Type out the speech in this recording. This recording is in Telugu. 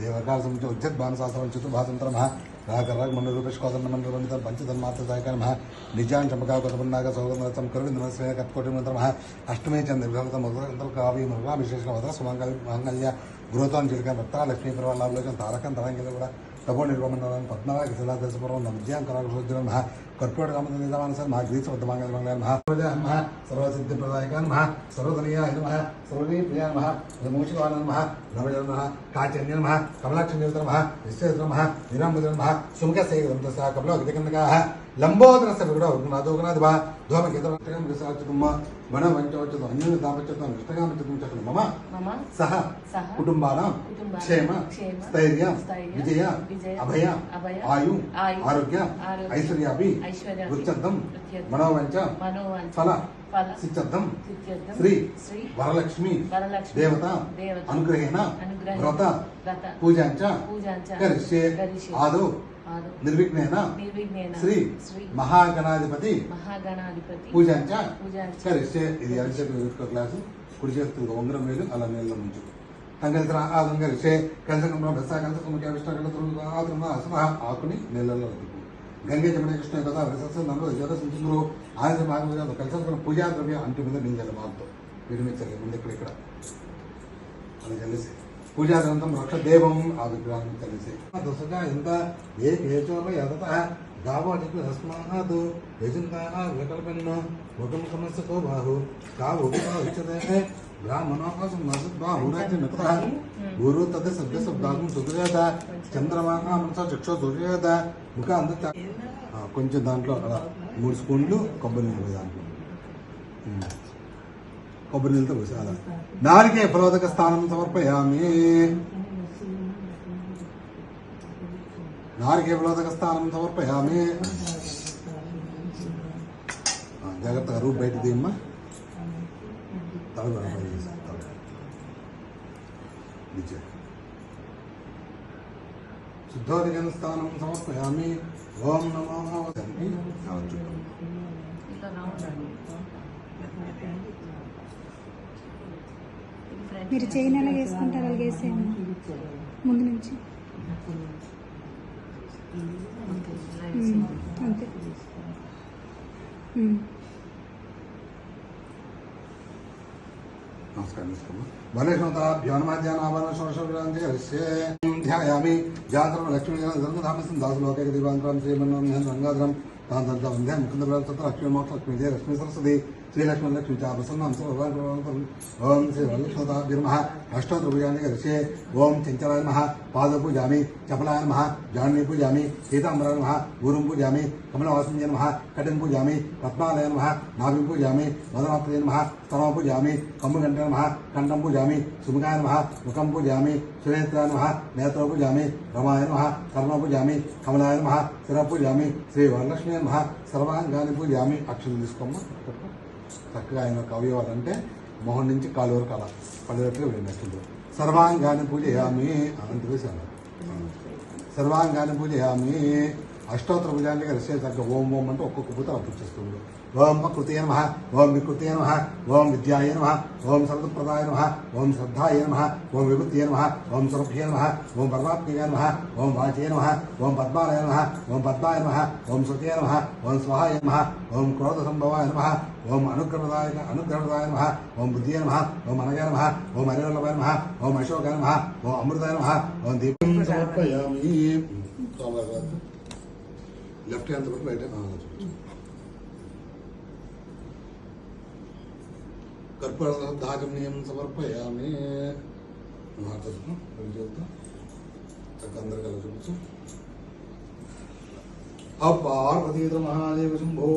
దేవకాల సముచ బాణశాస్త్రం చతుర్భాసంతర మహా మండల రూపేష్కోదండ మండల వండిత పంచధన్మాత్ర దాయకార మహా నిజాన్ చంపకా కరుడి నమస్వే కత్కోటి మంత్ర అష్టమే చంద్ర విభవత మధుర కావి మృగా విశేష వద సుమంగళ మంగళ్య గృహతాన్ చిలిక తారకం తరంగిల కూడా తపో శిలా దశపురం कर्पूटकामत निजामानसर महा ग्रीस वर्धमांग महा सर्वजय महा सर्वसिद्धि प्रदायकान महा सर्वधनिया हिर प्रिया महा मोक्षवानन महा नवजन महा काचन्यन महा कमलाक्ष निरतर महा निश्चयतर महा निरामजन सुमुख से ग्रंथसा कपलो लंबोदर से विगड़ उग्नादोगनाद मम सह कुटुंबानां क्षेम स्थैर्य विजय अभय आयु आरोग्य ऐश्वर्यापि వృత్యర్థం మనోవంచ ఫల సిద్ధ్యర్థం శ్రీ వరలక్ష్మి దేవత అనుగ్రహేణ వ్రత పూజాంచ కరిష్యే ఆదో నిర్విఘ్నేన శ్రీ మహాగణాధిపతి పూజాంచ కరిష్యే ఇది అరిచేతి క్లాసు. కుడి చేతులు ఉంగరం వేలు అలా నీళ్ళ ముంచు తంగలితర ఆదం కలిసే బెస్స కలిసి ఆకుని నీళ్ళలో ಗಂಗೆ ಜಮುನೆ ಕೃಷ್ಣ ಇಲ್ಲದ ಹರಿಸಸ ನಮ್ಮ ಜನ ಸಿಂಧುರು ಆನಂದ ಭಾಗವಹಿಸಿದ ಅದು ಕಲಿಸೋದನ್ನು ಪೂಜಾ ದ್ರವ್ಯ ಅಂಟು ಬಂದ ನಿಂದೆಲ್ಲ ಮಾತು ನಿರ್ಮಿಸಲಿ ಮುಂದೆ ಕಡೆ ಕಡೆ. ಅದು ಜಲಿಸಿ ಪೂಜಾ ಗ್ರಂಥಂ ರಕ್ಷ ದೇವಂ ಅದು ಗ್ರಂಥಂ ಜಲಿಸಿ ಏಕ ಹೇಚೋರ್ವ ಯದತ గావోటికి తస్మాత్ యజంత వికల్పన్న ముఖం సమస్యతో బాహు. కా ఉపా ఉచ్యతే బ్రాహ్మణోపాసం నసత్ బాహురాజ్య మిత్ర గురు తద శబ్ద శబ్దాగం సుదుర్యోధ చంద్రమాన మనస చక్షు సూర్యోధ ముఖ అంత కొంచెం దాంట్లో అలా మూడు స్పూన్లు కొబ్బరి నీళ్ళు దాంట్లో. కొబ్బరి నీళ్ళతో పోసి అలా. నారికే ఫలోదక స్థానం సమర్పయామి. నారికే సమర్పయామి. ఆ, జాగ్రత్తగా రూప్ బయట తీయమ్మా. తల శుద్ధోదకన స్థానం సమర్పయామి. ఓం నమో మీరు చైన్ ఎలా వేసుకుంటారు అలాగే ముందు నుంచి. అంతే ధ్యాయామి జాతరం లక్ష్మీ ధర్మధామసం దాసలోకే దీపాంతరం శ్రీమన్నం రంగాధరం తాంతంత వందే ముకుంద లక్ష్మీ మోక్ష లక్ష్మీ జయ లక్ష్మీ సరస్వతి శ్రీలక్ష్మీ లక్ష్మీ చ ప్రసన్నం ఓం శ్రీ వరలక్ష్మతాభ్యర్మ అష్టోత్తరభుజాన్ని కలిసే ఓం చంచలాయ నమ పాదపూజామి చపలాయ నమ జాహ్నవీ పూజామి సీతాంబరాయ నమ గురుం పూజామి కమలవాసింజయ నమ కటిం పూజామి పద్మాలయ నమ నాభిం పూజామి మదనాత్రయ నమ స్తమ పూజామి కమ్ముగంట నమ కంఠం పూజామి సుముఖాయ నమ ముఖం పూజామి సునేత్రాయ నమ నేత్ర పూజామి రమాయ నమ కర్మ పూజామి కమలాయ నమ శిర పూజామి శ్రీ వరలక్ష్మీ నమ సర్వాంగాన్ని పూజామి అక్షరం తీసుకోమ్మ చక్కగా ఆయన యొక్క అవయవాలు అంటే మొహం నుంచి కాలు వరకు అలా పడేటట్టుగా వెళ్ళినట్టు సర్వాంగాన్ని పూజయామి అంత వేసాను సర్వాంగాన్ని పూజయామి అష్టోత్తర భుజానికి కలిసే తగ్గ ఓం ఓం అంటే ఒక్కొక్క పూత అప్పుడు చేస్తుంది ओम मकृतय नम ओम विकृत नम ओम विद्याय नम ओम सर्वप्रदाय नम ओम श्रद्धाय नम ओम विभुत नम ओम सुरभ्य नम ओम परमात्म नम ओम वाचय नम ओम पद्मा नम ओम पद्माय नम ओम श्रुतय नम ओम स्वाहाय नम ओम क्रोधसंभवाय नम ओम अनुग्रहदाय अनुग्रहदाय नम ओम बुद्धिय नम ओम अनग नम ओम हरिवल्लभाय नम ओम अशोक नम ओम अमृत नम ओम दीपं left hand right hand right సమర్పయామి. మాట్లాడుతున్నాం రెండు చేద్దాం చక్కగా అందరు కలిసి చూపించు. అపార్వతీత మహాదేవ శంభో